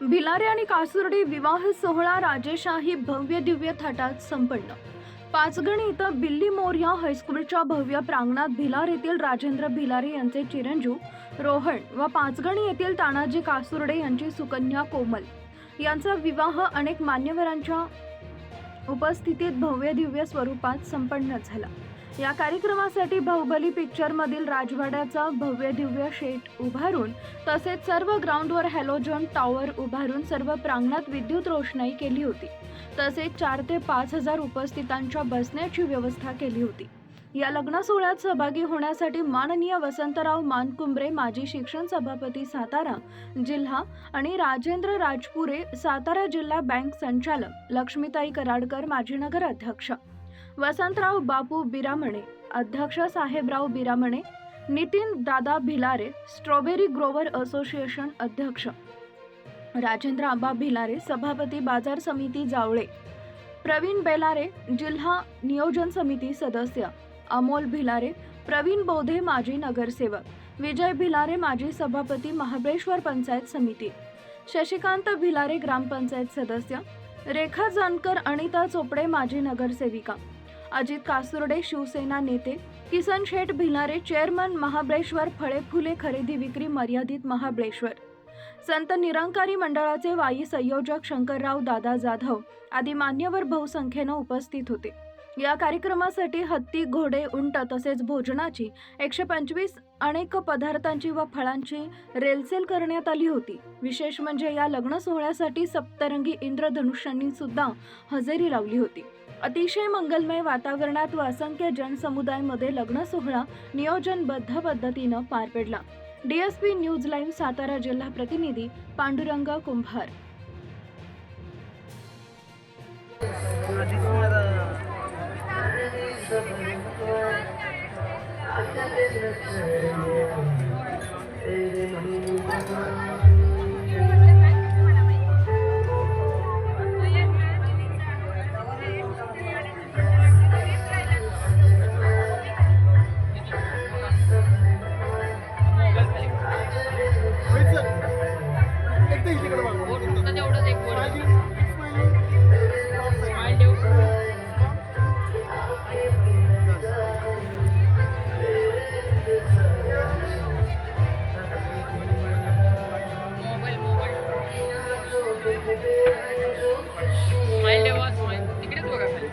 भिलारे आणि कासुर्डी विवाह सोहळा राजेशाही भव्य दिव्य थाटात संपन्न. पाचगणी इथं बिल्ली मोर्या हायस्कूलच्या भव्य प्रांगणात भिलार येथील राजेंद्र भिलारे यांचे चिरंजीव रोहन व पाचगणी येथील तानाजी कासुर्डे यांची सुकन्या कोमल. यांचा विवाह अनेक मान्यवरांच्या उपस्थितीत भव्य दिव्य स्वरूपात संपन्न झाला. या कार्यक्रमासाठी बाहुबली पिक्चरमधील राजवाड्याचा भव्य दिव्य शेट उभारून तसेच सर्व ग्राउंडवर हॅलोजन टॉवर उभारून सर्व प्रांगणात विद्युत रोषणाई केली होती. तसेच चार ते पाच हजार उपस्थितांच्या बसण्याची व्यवस्था केली होती. या लग्न सोहळ्यात सहभागी होण्यासाठी माननीय वसंतराव मानकुंबरे माजी शिक्षण सभापती सातारा जिल्हा आणि राजेंद्र राजपुरे सातारा जिल्हा बँक संचालक लक्ष्मीताई कराडकर माजी नगर अध्यक्ष वसंतराव बापू बिरामणे अध्यक्ष साहेबराव बिरामणे नितीन दादा भिलारे स्ट्रॉबेरी ग्रोवर असोसिएशन अध्यक्ष राजेंद्र आबा भिलारे सभापती बाजार समिती जावळे प्रवीण बेलारे जिल्हा नियोजन समिती सदस्य अमोल भिलारे प्रवीण बोधे माजी नगरसेवक विजय भिलारे माजी सभापती महाबळेश्वर पंचायत समिती शशिकांत भिलारे ग्रामपंचायत सदस्य रेखा जानकर अनिता चोपडे माजी नगरसेविका अजित कासुर्डे शिवसेना नेते किसन शेठ भिलारे चेअरमन महाबळेश्वर फळे फुले खरेदी विक्री मर्यादित महाबळेश्वर. संत निरंकारी मंडळाचे वाई संयोजक शंकरराव दादा जाधव आदी मान्यवर बहुसंख्येनं उपस्थित होते. या कार्यक्रमासाठी हत्ती घोडे उंट तसेच भोजनाची एकशे पंचवीस अनेक पदार्थांची व फळांची रेलसेल करण्यात आली होती. विशेष म्हणजे या लग्न सोहळ्यासाठी सप्तरंगी इंद्रधनुष्यांनी सुद्धा हजेरी लावली होती. अतिशय मंगलमय वातावरणात व असंख्य जनसमुदायामध्ये लग्न सोहळा नियोजनबद्ध पद्धतीनं पार पडला. डीएसपी न्यूज लाईव्ह सातारा जिल्हा प्रतिनिधी पांडुरंग कुंभार Thank you. स्माइल ठेवा स्माइल तिकडेच बघा खाली